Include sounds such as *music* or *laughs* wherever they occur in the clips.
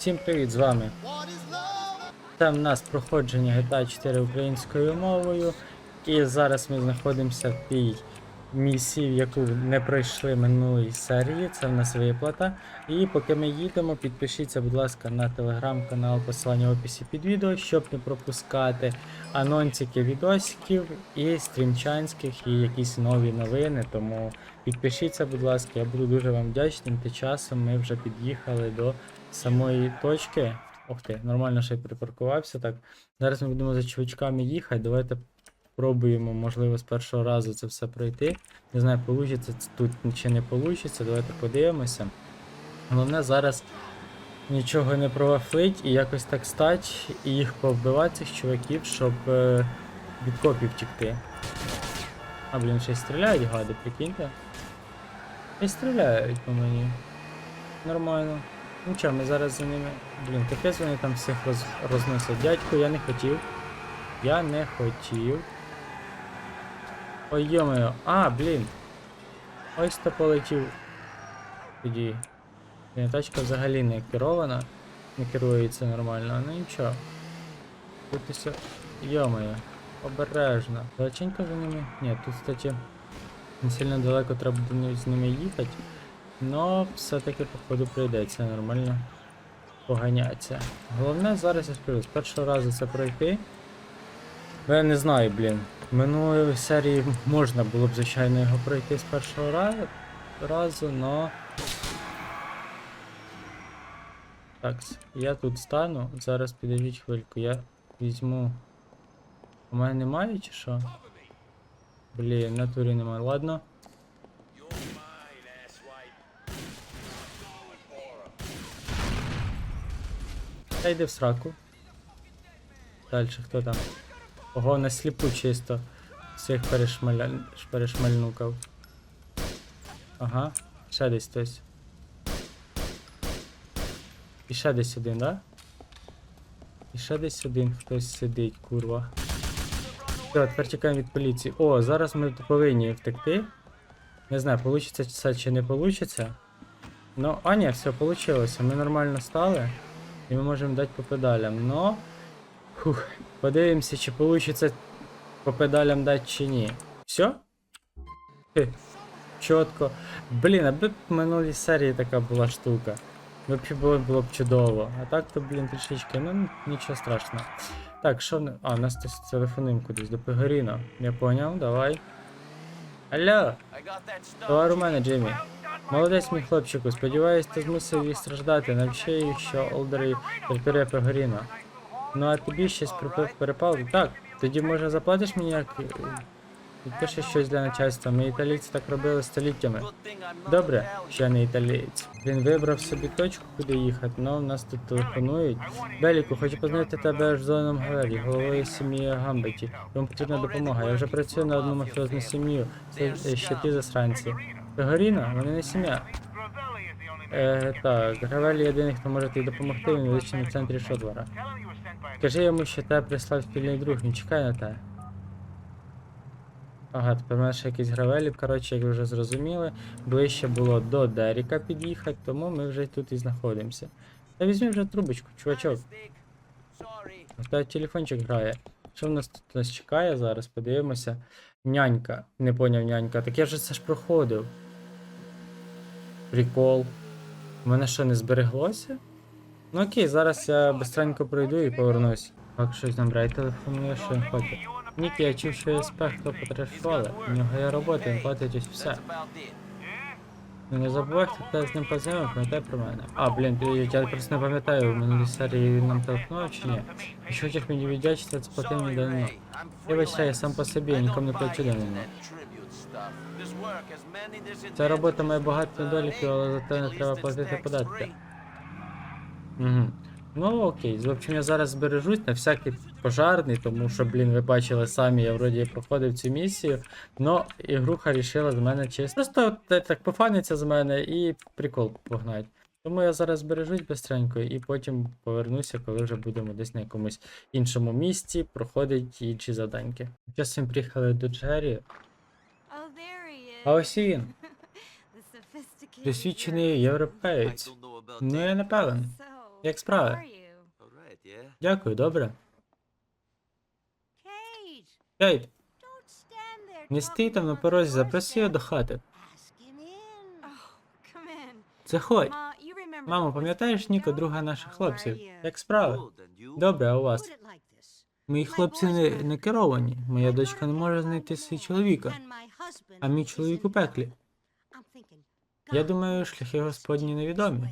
Всім привіт, з вами. Там в нас проходження GTA 4 українською мовою. І зараз ми знаходимося в тій місії, яку не пройшли минулої серії. Це в нас виплата. І поки ми їдемо, підпишіться, будь ласка, на телеграм-канал, посилання в описі під відео, щоб не пропускати анонсики відосиків і стрімчанських, і якісь нові новини. Тому підпишіться, будь ласка, я буду дуже вам вдячним. Тим часом ми вже під'їхали до самої точки. Ох ти, нормально ще й припаркувався. Так. Зараз ми будемо за чувачками їхати. Давайте пробуємо, можливо, з першого разу це все пройти. Не знаю, вийде тут чи не вийде. Давайте подивимося. Головне зараз нічого не провафлить і якось так стать і їх повбивати цих чуваків, щоб е, від копів втікти. А, блін, ще й стріляють гади, прикиньте. І стріляють по мені. Нормально. Ну чо, ми зараз за ними. Блін, капець вони там всіх роз... розносять. Дядьку, я не хотів. Я не хотів. Ой, йомаю. А, блін. Ось то полетів. Тоді. Блін, тачка взагалі не керована. Не керується нормально, ну нічого. Тут все. Йомаю. Обережно. Далеченько за ними? Ні, тут, кстати, не сильно далеко треба з ними їхати. Но все-таки походу прийдеться нормально поганяться. Головне зараз я скажу, з першого разу це пройти. Ну, я не знаю, блін. Минулої серії можна було б, звичайно, його пройти з першого разу но. Так, я тут стану. Зараз підождіть хвильку, я візьму. У мене немає чи що? Блін, натурі немає. Ладно. Та йди в сраку. Дальше хто там? Ого, на сліпу чисто. Всіх перешмаля... перешмальнукав. Ага, ще десь хтось. І ще десь один, да? І ще десь один хтось сидить, курва. Все, тепер чекаємо від поліції. О, зараз ми повинні втекти. Не знаю, получиться це чи не получиться. Ну, а ні, все, получилося. Ми нормально стали. І ми можемо дати по педалям. Но. Фух, подивимося, чи вийде по педалям дати чи ні. Все? Хе, Чітко. Блін, аби б в минулій серії така була штука. Взагалі було, було б чудово. А так то, блін, трішечки, ну нічого страшного. Так, що в А, нас хтось телефонуємо кудись до Пегоріна. Я поняв, давай. Алло, товар у мене, Джиммі. Молодець, мій хлопчику, сподіваюсь, ти змусив їх страждати, навчи що Олдері терпіре Пегоріна. Ну а тобі щось припив перепал? Так, тоді може заплатиш мені як. е, Підпиши щось для начальства. Ми італійці так робили століттями. Добре, що не італієць. Він вибрав собі точку, куди їхати, але в нас тут телефонують. Беліку, хочу познайти тебе в зеленому галері, головою сім'ї Гамбеті. Йому потрібна допомога. Я вже працюю на одну мафіозну сім'ю. Це е, ще ті засранці. Пегоріна? Вони не сім'я. Е, так, Гравель єдиний, хто може тобі допомогти, він в медичному центрі Шодвара. Скажи йому, що тебе прислав спільний друг, він чекає на тебе. Ага, тепер мене ще якісь гравелі, коротше, як ви вже зрозуміли, ближче було до Деріка під'їхати, тому ми вже тут і знаходимося. Та візьми вже трубочку, чувачок. Тебе телефончик грає. Що в нас тут нас чекає зараз? Подивимося. Нянька. Не поняв нянька. Так я вже це ж проходив. Прикол. У мене що, не збереглося? Ну окей, зараз я быстренько пройду і повернусь. Так, щось нам брай телефонує, що він хоче. Нікі, я чув, що є спех, хто потребували. У нього є робота, він платить ось все. Ну не забувай, хто з ним познайомив, пам'ятай про мене. А, блін, я просто не пам'ятаю, в минулій серії нам телефонував чи ні. Якщо хочеш мені віддячити, це плати мені давно. Вибачте, я сам по собі, я нікому не плачу давно. Ця робота має багато недоліків, але за те не треба платити податки. Угу. Ну окей, в общем, я зараз збережусь на всякий пожарний, тому що, блін, ви бачили самі, я вроді проходив цю місію, но ігруха рішила з мене чисто. Просто так пофаниться з мене і прикол погнать. Тому я зараз збережусь бистренько і потім повернуся, коли вже будемо десь на якомусь іншому місці проходить інші заданьки. Зараз ми приїхали до Джері, а ось і він, *laughs* досвідчений європеєць. Ну я не певен. Як справи? Дякую, добре. There не стій там на порозі, запроси його до хати. Oh. Заходь. Мамо, пам'ятаєш Ніко, друга наших хлопців? Як справи? Добре, а у вас? Мої хлопці не, не керовані. Моя дочка не може знайти свій чоловіка, а мій чоловік у пеклі. Я думаю, шляхи Господні невідомі.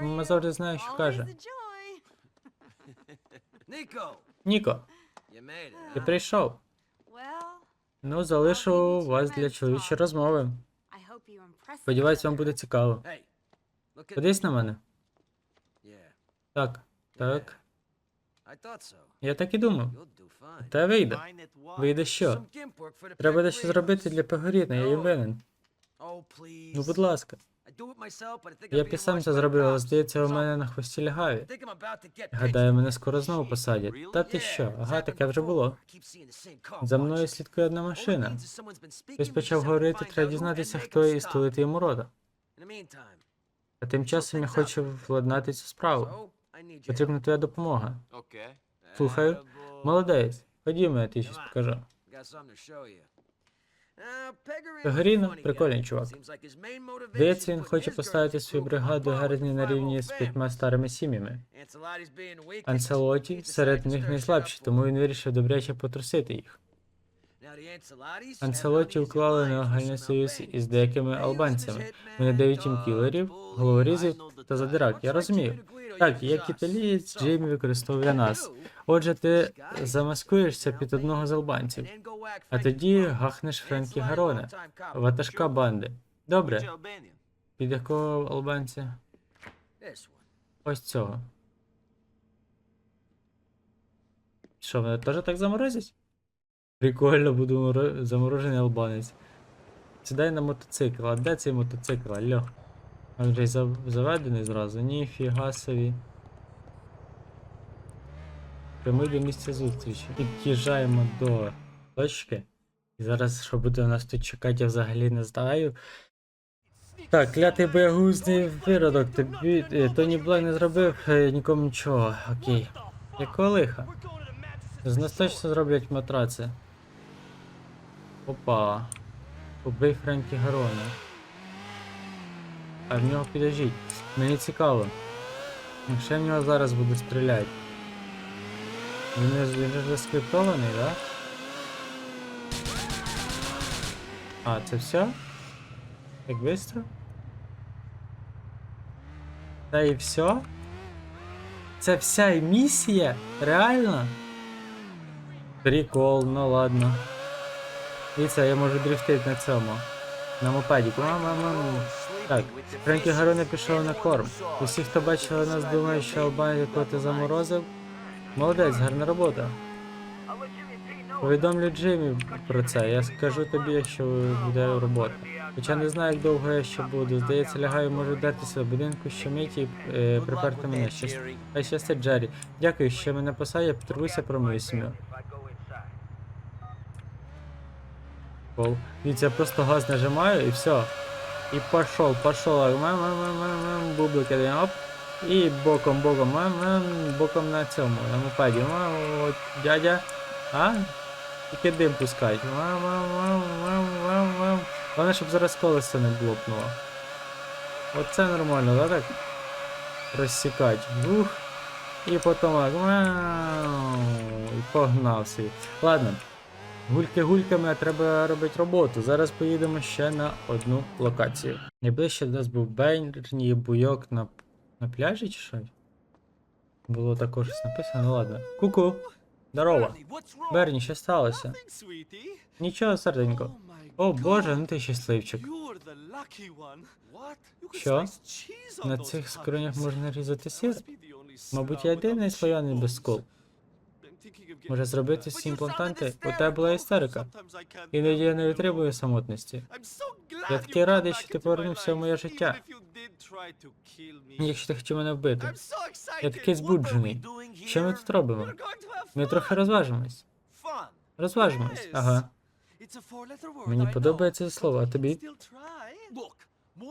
Мама завжди знає, що каже. *laughs* Ніко, ти прийшов. Ну, залишу вас для чоловічої розмови. Сподіваюсь, вам буде цікаво. Подивись на мене. Так, так. Я так і думав. Та вийде. Вийде що? Треба дещо зробити для Пегоріна, я їм винен. Oh. Ну, будь ласка. I do it myself, but I think Я I'm б і being сам це зробив, але здається, у мене на хвості I лягаві. think I'm about to get Гадаю, мене скоро знову посадять. Та ти що, ага, таке вже було. За мною слідкує одна машина. Хтось почав говорити, треба дізнатися, хто і стулити йому рота. А тим часом я хочу владнати цю справу. Потрібна твоя допомога. Слухаю. Молодець. Ходімо, я тобі щось покажу. Uh, funny прикольний чувак. Здається, він хоче поставити свою бригаду with на рівні з п'ятьма старими сім'ями. He серед них найслабші, тому він вирішив добряче потрусити їх. Uneasy уклали неогальний союз із деякими албанцями. Вони дають їм кілерів, головорізів та задирак. Я розумію. Так, як італієць Джеймі використовує нас. Отже, ти замаскуєшся під одного з албанців, а тоді гахнеш Френкі Гароне, ватажка банди. Добре, під якого албанця? Ось цього. Що, мене теж так заморозять? Прикольно, буду моро- заморожений албанець. Сідай на мотоцикл, а де цей мотоцикл? Алло. А вже й заведений зразу. Ніфіга собі. Прямий до місця зустрічі. Під'їжджаємо до точки. І зараз, що буде у нас тут чекати, я взагалі не знаю. Так, клятий боягузний виродок, тобі е, Тоні Блай не зробив е, нікому нічого. Окей. Якого лиха? З нас точно зроблять матраци. Опа. Убий Френкі Гарона. А в нього підожіть. Мені цікаво. Якщо в нього зараз буду стріляти. Він же, він же заскриптований, да? А, це все? Так быстро? Та і все? Це вся місія? Реально? Прикол, ну ладно. Дивіться, я можу дрифтити на цьому. На мопедіку. Мама, мама. Так, Френкі Гароне пішов на корм. Усі, хто бачили нас, думають, що Албанія якого ти заморозив. Молодець, гарна робота. Повідомлю Джиммі про це. Я скажу тобі, якщо буде робота. Хоча не знаю, як довго я ще буду. Здається, лягаю, можу вдертися в будинку щомиті і е, приперти мене. Щас... Хай щастить Джері. Дякую, що мене посадять, я потурбуйся про мою сім'ю. Пол. Дивіться, я просто газ нажимаю і все. І пошел, пошел. Мам, мам, мам, мам, мам, бублик оп. І боком, боком, мам, мам, боком на цьому, на мопеді. Мам, от, дядя. А? Тільки дим пускають. Мам, мам, мам, мам, мам, мам. Головне, щоб зараз колесо не блопнуло. Оце нормально, да так? Розсікать. Ух. І потім. Вау, І погнав собі. Ладно. Гульки гульками, а треба робити роботу. Зараз поїдемо ще на одну локацію. Найближче до нас був Берні буйок на, на пляжі чи що? Було також щось написано, ну ладно. Ку-ку. Здорово. Берні, що сталося? Нічого, серденько. О боже, ну ти щасливчик. Що? На цих скронях можна різати сир? Мабуть, я єдиний слояний без скул. Може зробити всі імплантанти? У тебе була істерика. Іноді я не витримую самотності. Я такий радий, що ти повернувся в моє життя. Якщо ти хотів мене вбити. Я такий збуджений. Що ми тут робимо? Ми трохи розважимось. Розважимось, ага. Мені подобається це слово, а тобі?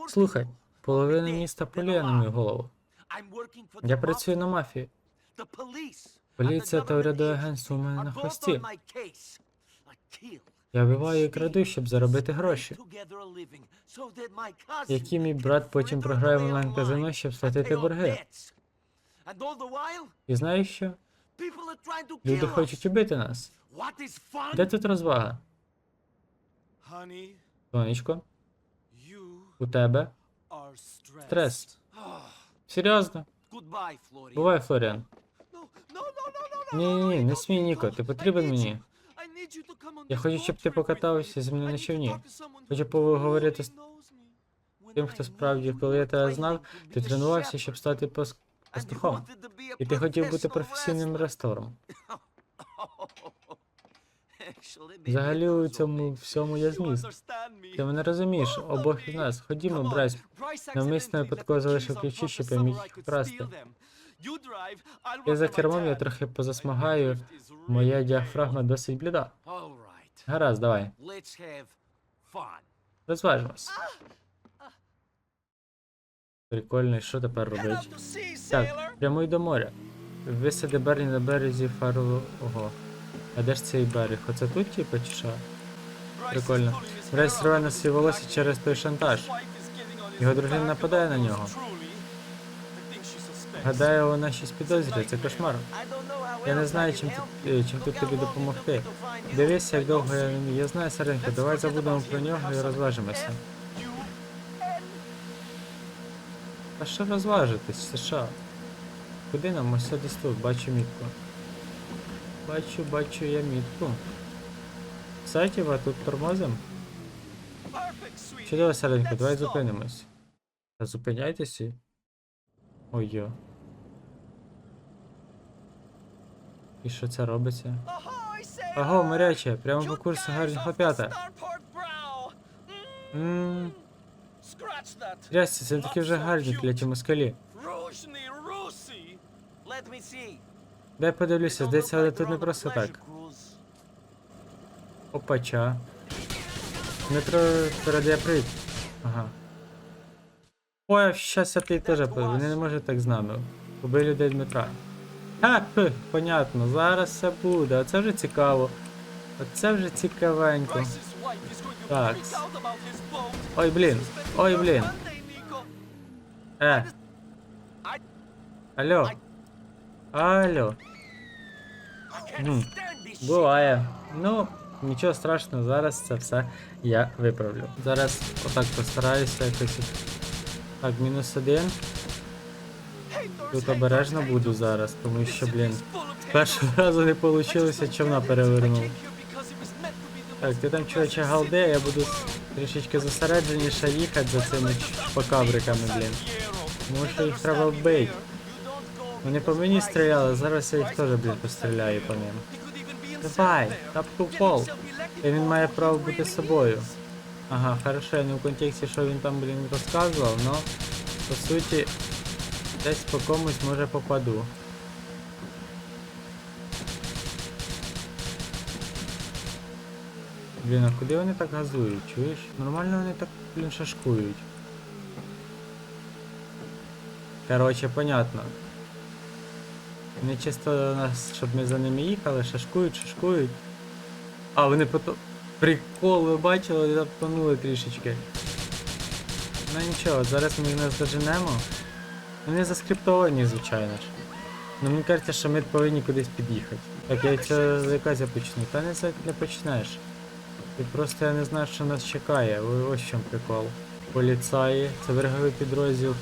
Слухай, половина міста полює на мою голову. Я працюю на мафії. Поліція та урядове агентство у мене на хвості. Я вбиваю і краду, щоб заробити гроші. Які мій брат потім програє в онлайн казино, щоб сплатити борги. І знаєш що? Люди хочуть убити нас. Де тут розвага? Сонечко, у тебе стрес. *sighs* Серйозно? Бувай, Флоріан. Ні, ні, ні, не смій, Ніко, ти потрібен мені. Я хочу, щоб ти покатався зі мною на човні. Хочу поговорити з тим, хто справді, коли я тебе знав, ти тренувався, щоб стати пас- пастухом. І ти хотів бути професійним рестором. Взагалі у цьому всьому є зміст. Ти мене розумієш, обох із нас. Ходімо, Брайс. Навмисно випадково залишив ключі, щоб я міг їх вкрасти. Я за кермом, я трохи позасмагаю. Моя діафрагма досить бліда. Гаразд, давай. Розважимось. Прикольно, і що тепер робить? Так, прямуй до моря. Висади Берлі на березі Фарлого. А де ж цей берег? Оце тут, типу, чи що? Прикольно. Брайс рве на свій волосся через той шантаж. Його дружина нападає на нього. Гадаю, вона щось підозрює, це кошмар. Я не знаю, чим тут, е, чим тут тобі допомогти. Дивися, як довго я Я знаю, Саренко, давай забудемо про нього і розважимося. А що розважитись, що? Куди нам ось десь тут, бачу мітку. Бачу, бачу я мітку. Сатіва, тут тормозим? Чудово, Саренко, давай зупинимось. Та зупиняйтеся. Ой І що це робиться? Аго, моряче, прямо по курсу гарні хлоп'ята. Ммм, трясся, це такі вже гарні кляті москалі. Дай подивлюся, здається, але тут не просто так. Опача. Дмитро передає привіт. Ага. Ой, щас я ти теж по- вони не можуть так з нами. Убий людей Дмитра. А, пх, понятно, зараз все буде, оце вже цікаво. Оце вже цікавенько. Так. Ой, блін, ой, блін. Е. Алло. Алло. М, Буває. Ну, нічого страшного, зараз це все я виправлю. Зараз отак постараюся якось. Так, мінус один. Тут обережно буду зараз, тому що, блін, з першого разу не вийшло, човна перевернув. Так, ти там чуваче галде, я буду трішечки зосередженіше їхати за цими покабриками, блін. Тому що їх треба вбити. Вони по мені стріляли, зараз я їх теж, блін, постріляю по ним. Давай, тапку в пол. І він має право бути собою. Ага, хорошо, я не в контексті, що він там, блін, розказував, но по суті десь по комусь може попаду. Блін, а куди вони так газують, чуєш? Нормально вони так, блін, шашкують. Короче, понятно. Вони чисто нас, щоб ми за ними їхали, шашкують, шашкують. А, вони потом. Прикол, ви бачили, тонули трішечки. Ну нічого, зараз ми їх не здоженемо. Вони заскриптовані, звичайно ж. Ну мені кажеться, що ми повинні кудись під'їхати. Так, я це якась я почну. Та не, за- не почнеш. Ти просто я не знаю, що нас чекає. Ось в чому прикол. Поліцаї, це береговий підрозділ,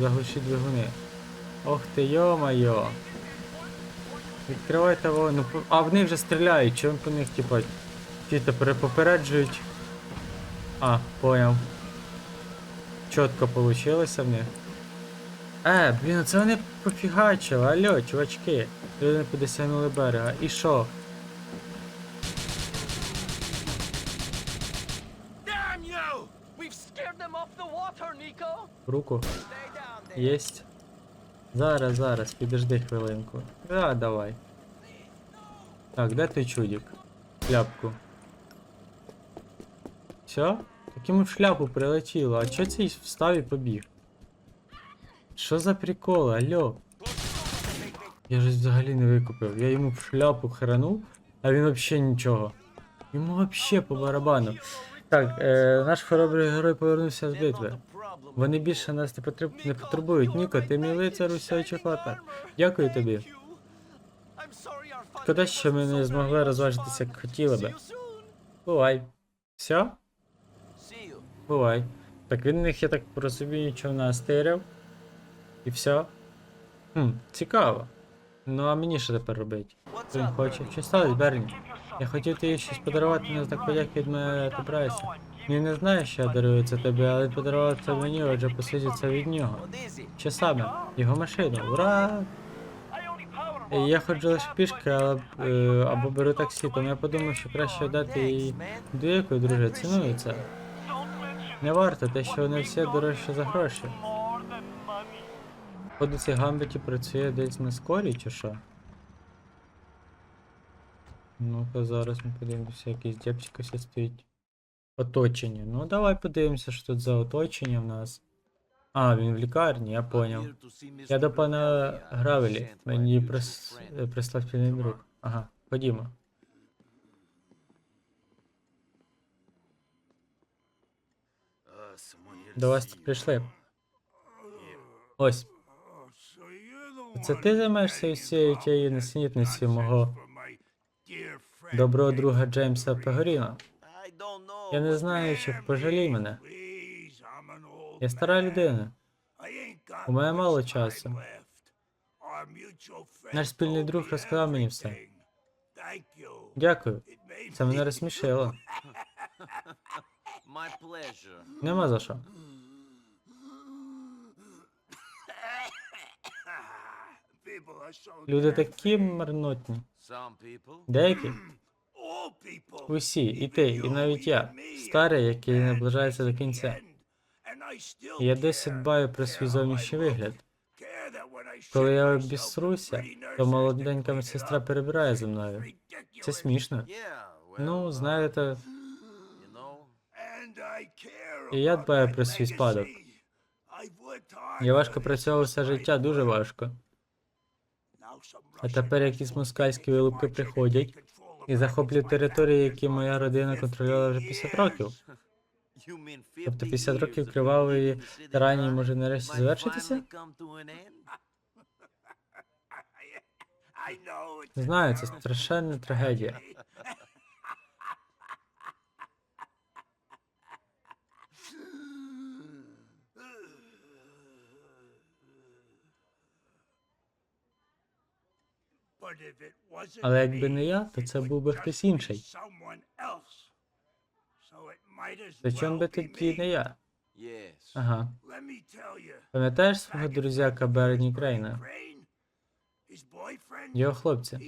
заглушіть двигуни. Ох ти йо-майо. Відкривайте вогонь. Ну, а вони вже стріляють, чому по них, типа, ті тепер попереджують. А, поняв. Чітко получилося в них. Е, блін, це вони пофігачили, алло, чувачки. Люди не досягнули берега. І що? Руку. Єсть. Зараз, зараз, підожди хвилинку. Да, давай. Так, де той чудик? Шляпку. Все? Так йому в шляпу прилетіло, а чо цей встав і побіг? Що за прикол, алло? Я ж взагалі не викупив. Я йому в шляпу хранув, а він взагалі нічого. Йому взагалі по барабану. Так, е, наш хоробрий герой повернувся з битви. Вони більше нас не, потреб... не потребують. Ніко, ти мій лицар уся чехота. Дякую тобі. Шкода, що ми не змогли розважитися, як хотіли би. Бувай. Все? Бувай. Так він них, я так розумію, нічого не стиряв. І все. Хм, цікаво. Ну а мені що тепер робити? Він хоче. Чи сталося, Берні? Я хотів тобі щось подарувати на знак подяки від мене Брайса. Він не знає, що я дарую це тобі, але подарував це мені, отже, по це від нього. Що саме? Його машину. Ура! Е, Я ходжу лише пішки, але, е, або беру таксі, тому я подумав, що краще дати їй. Дякую, друже, ціную це. Не варто, те, що вони всі дорожче за гроші. Цей гамбіті працює десь на скорі, чи що? Ну-ка, зараз ми подивимося, якийсь дєпчик ось стоїть. Оточення. Ну, давай подивимося, що тут за оточення в нас. А, він в лікарні, я Mr. Я до пана Гравелі. Мені прис... прислав спільний друг. Ага, ходімо. До вас тут прийшли. Ось. Це ти займаєшся усією тією несенітницею мого доброго друга Джеймса Пегоріна? Я не знаю, чи пожалій мене. Я стара людина. У мене мало часу. Наш спільний друг розказав мені все. Дякую. Це мене розсмішило. *laughs* Нема за що. Люди такі марнотні. Деякі. Усі, і ти, і навіть я, старий, який наближається до кінця. Я досі дбаю про свій зовнішній вигляд. Коли я обісруся, то молоденька медсестра перебирає за мною. Це смішно. Ну, знаєте, і я дбаю про свій спадок. Я важко працював все життя, дуже важко. А тепер якісь москальські вилупки приходять і захоплюють території, які моя родина контролювала вже 50 років. Тобто 50 50 років кривавої тиранії може нарешті завершитися? Знаю, це страшенна трагедія. Але якби не я, то це був би хтось інший. Зачем би тоді не я? Ага. Пам'ятаєш свого друзяка Берні Крейна? Його хлопця.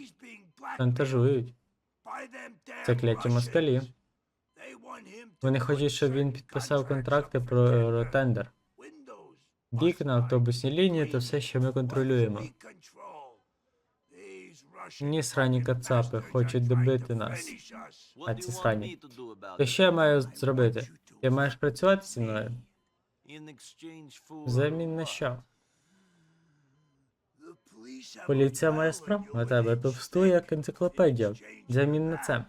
Шантажують. Це кляті москалі. Вони хочуть, щоб він підписав контракти про Евротендер. Вікна, автобусні лінії та все, що ми контролюємо. Ні, срані кацапи хочуть добити нас. А ці срані. що я маю зробити? Ти маєш працювати зі мною? Взамін на що? Поліція має справу на тебе товсту, як енциклопедія. Взамін на це.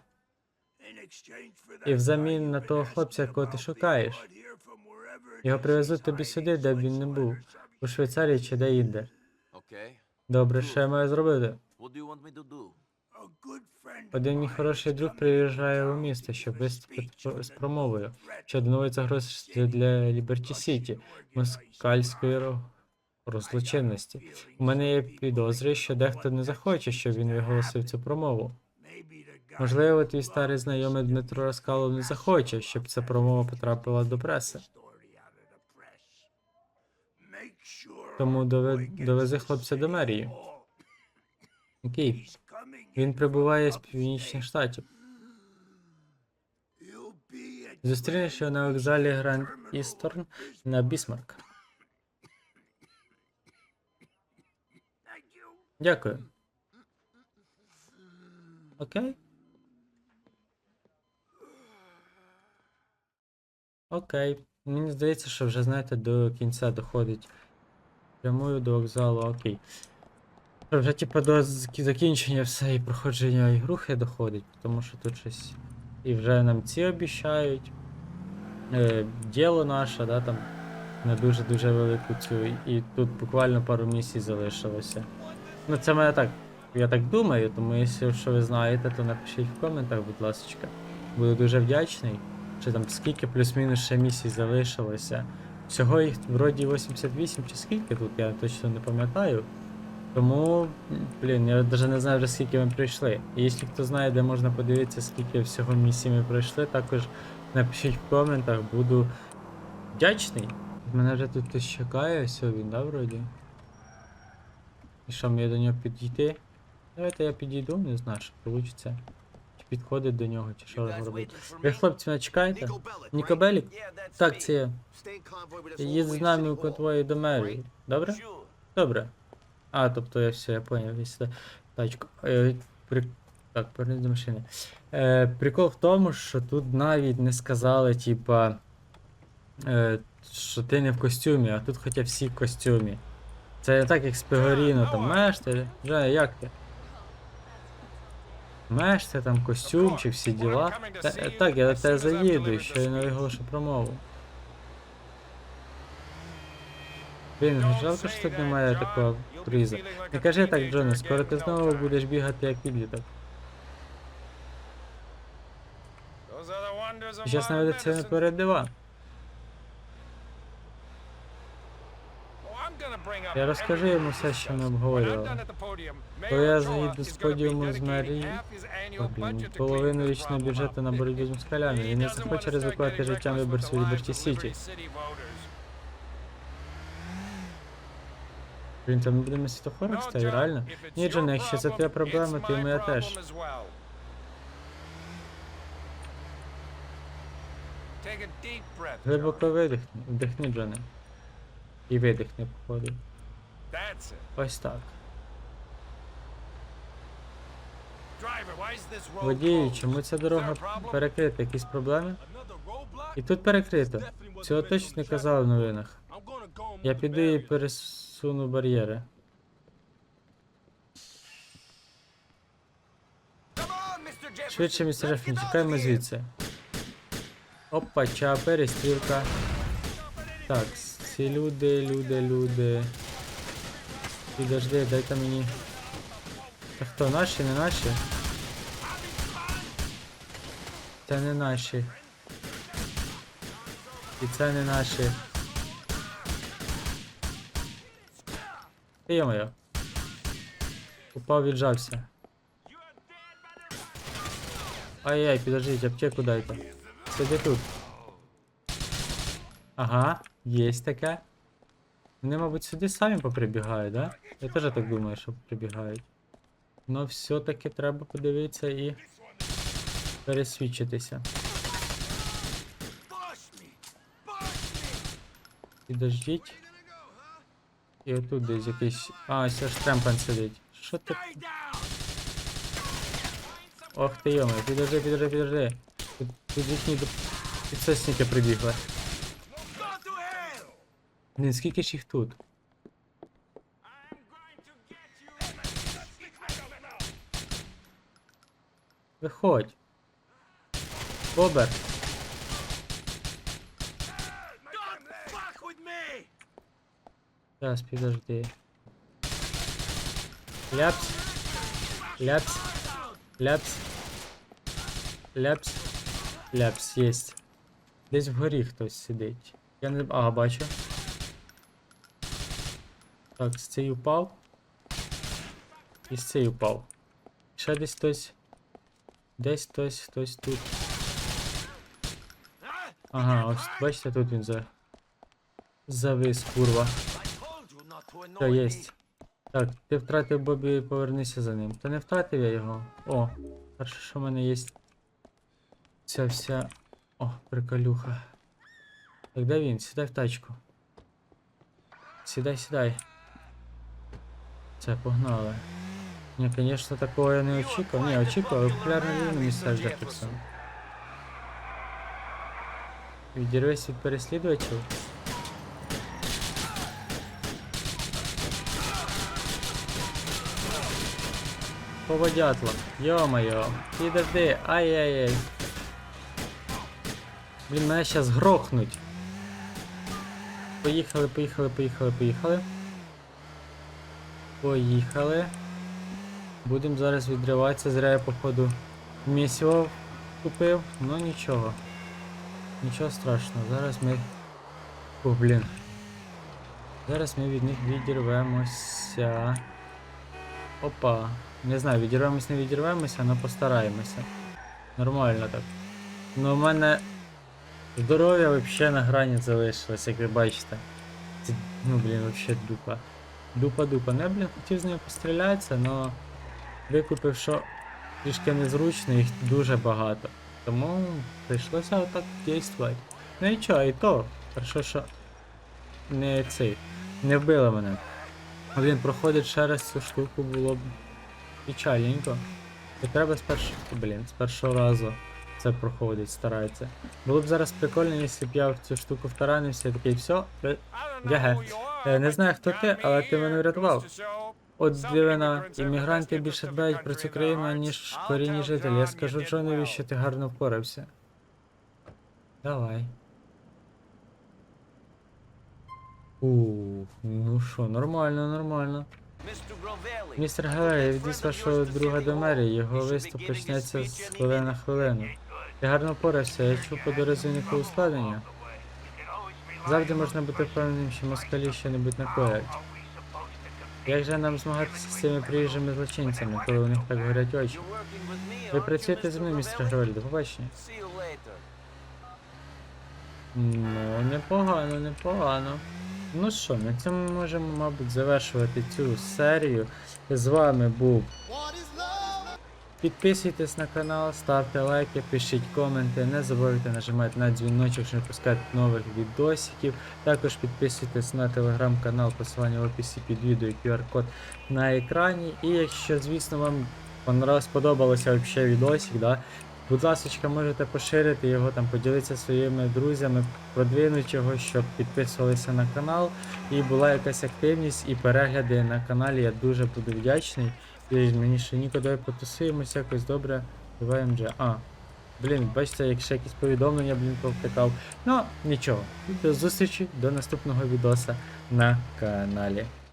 І взамін на того хлопця, якого ти шукаєш. Його привезуть тобі сюди, де б він не був. У Швейцарії чи де інде. Добре, що я маю зробити? What do you want me to do? Один мій хороший друг приїжджає у місто, щоб виступити про- з промовою щодо нової загрози для Ліберті Сіті, москальської ро- розлочинності. У мене є підозри, що дехто не захоче, щоб він виголосив цю промову. Можливо, твій старий знайомий Дмитро Раскалов не захоче, щоб ця промова потрапила до преси. Тому дове- довези хлопця до мерії. Окей, він прибуває з північних штатів. Зустрінеш його на вокзалі Гранд Історн на Бісмарк. Дякую. Окей. Окей. Мені здається, що вже знаєте, до кінця доходить Прямую до вокзалу, окей. Що, Вже типа до закінчення все і проходження ігрухи доходить, тому що тут щось. І вже нам ці обіщають. Е, діло наше, да, там на дуже-дуже велику цю. І тут буквально пару місій залишилося. Ну це мене так. Я так думаю, тому якщо що ви знаєте, то напишіть в коментах, будь ласка. Буду дуже вдячний. Чи там скільки плюс-мінус ще місій залишилося. Всього їх вроді 88 чи скільки тут, я точно не пам'ятаю. Тому, блін, я навіть не знаю вже скільки ми пройшли. І якщо хто знає, де можна подивитися, скільки всього місій ми пройшли, також напишіть в коментах, буду вдячний. Мене вже тут хтось чекає, ось він, да, вроді. І що, мені до нього підійти? Давайте я підійду, не знаю, що вийде. Чи підходить до нього, чи що робити. Ви хлопці мене чекаєте? Ніко Белік? Так, це я. Їдь з нами у конвої до мерії. Добре? Добре. А, тобто я все, я поняв, я сюди тачку. Е, при... Так, повернись до машини. Е, прикол в тому, що тут навіть не сказали, типа, е, що ти не в костюмі, а тут хоча всі в костюмі. Це не так, як з Пегоріно, там меш ти, Женя, як ти? Меш ти там костюмчик, всі діла. Та, е, так, я до тебе заїду, ще й не виголошу промову. Блін, жалко, що тут немає такого приза. Не кажи так, Джоне, скоро ти знову будеш бігати як підліток. Зараз наведеться наперед дива. Я розкажу йому все, що ми обговорювали. То я заїду з подіуму з мерії. Половину річного бюджету на боротьбу з москалями. Він не захоче ризикувати життям виборців Ліберті Сіті. Блін, там ми будемо на світофорах стояти, реально? Ні, Джоне, якщо це твоя проблема, то і моя теж. Глибоко видихни, вдихни, Джоне. І видихни, походу. Ось так. Водію, чому ця дорога перекрита? Якісь проблеми? І тут перекрито. Цього точно не казали в новинах. Я піду і пересуну бар'єри. Швидше, містер Джеффін, тікаємо звідси. Опа, ча, перестрілка. Так, ці люди, люди, люди. Підожди, дайте мені. Та хто, наші, не наші? Це не наші. І це не наші. Ти йо-моє. Упав, віджався. Ай-яй, підождіть, аптеку дайте. Сиди тут. Ага, есть таке. Вони, мабуть, сюди самі поприбігають, да? Я теж так думаю, що прибігають. Но все-таки треба подивитися і пересвідчитися. Підождіть. І отут десь якийсь. А, ось аж Тремпан сидить. Що ти? Ох ти йома, підожди, підожди, підожди. Тут, тут їхні до- підсосники прибігли. Блін, скільки ж їх тут? Виходь. Бобер. Зараз, підожди. Ляпс. Ляпс. Ляпс. Ляпс. Ляпс, єсть. Десь вгорі хтось сидить. Я не. Ага, бачу. Так, з цей упав. І з цей упав. Ще десь хтось. Десь хтось, хтось тут. Ага, ось бачите, тут він за. Завис, курва. Все, єсть. Так, ти втратив Бобі, повернися за ним. Та не втратив я його. О, перше, що в мене є. Ця вся. О, приколюха. Так, де він? Сідай в тачку. Сідай, сідай. Це, погнали. Ні, звісно, такого я не очікував. Ні, очікував, популярний рівень місця Джеферсон. Відірвись від переслідувачів. По дятлам. Йо-моє, підожди, ай-яй-яй. Блін, мене зараз грохнуть. Поїхали, поїхали, поїхали, поїхали. Поїхали. Будемо зараз відриватися, зря я походу місіво купив, ну нічого. Нічого страшного, зараз ми. О, блін. Зараз ми від них відірвемося. Опа. Не знаю, відірвемось, не відірвемося, але постараємося. Нормально так. Ну, у мене здоров'я взагалі на грані залишилось, як ви бачите. Це, ну, блін, взагалі дупа. Дупа-дупа. Ну, я, блін, хотів з нею пострілятися, але викупив, що трішки незручно, їх дуже багато. Тому прийшлося отак дійствувати. Ну і чого, і то. Хорошо, що не цей. Не вбили мене. Він проходить ще раз цю штуку було б печальненько. І треба з першого. Блін, з першого разу це проходить, старається. Було б зараз прикольно, якщо б я в цю штуку втаранився і такий, все, ГГ. Е, Не знаю хто ти, але ти мене врятував. От дивина, іммігранти більше дбають про цю країну, ніж корінні жителі. Я скажу Джонові, що ти гарно впорався. Давай. Ух, ну що, нормально, нормально. Містер Гелері, відвіз вашого друга до мерії, його виступ почнеться з хвилини на хвилину. Ти гарно впорався, я чув по дорозі унику ускладнення. Завжди можна бути впевненим, що москалі що-небудь накоять. Як же нам змагатися з цими приїжджими злочинцями, коли у них так горять очі? Ви працюєте зі мною, містер Гролі, до побачення. Ну, непогано, непогано. Ну що, на цьому ми можемо, мабуть, завершувати цю серію. З вами був. Підписуйтесь на канал, ставте лайки, пишіть коменти, не забувайте нажимати на дзвіночок, щоб не пускати нових відосиків. Також підписуйтесь на телеграм-канал, посилання в описі під відео і QR-код на екрані. І якщо, звісно, вам сподобалося відосик, да, будь ласка, можете поширити його, там, поділитися своїми друзями, продвинути його, щоб підписувалися на канал і була якась активність і перегляди на каналі. Я дуже буду вдячний. І мені ще нікуди потусуємося якось добре. Буваємо вже. А. Блін, бачите, як ще якісь повідомлення, блін, повтикав. Ну, нічого. До зустрічі, до наступного відоса на каналі.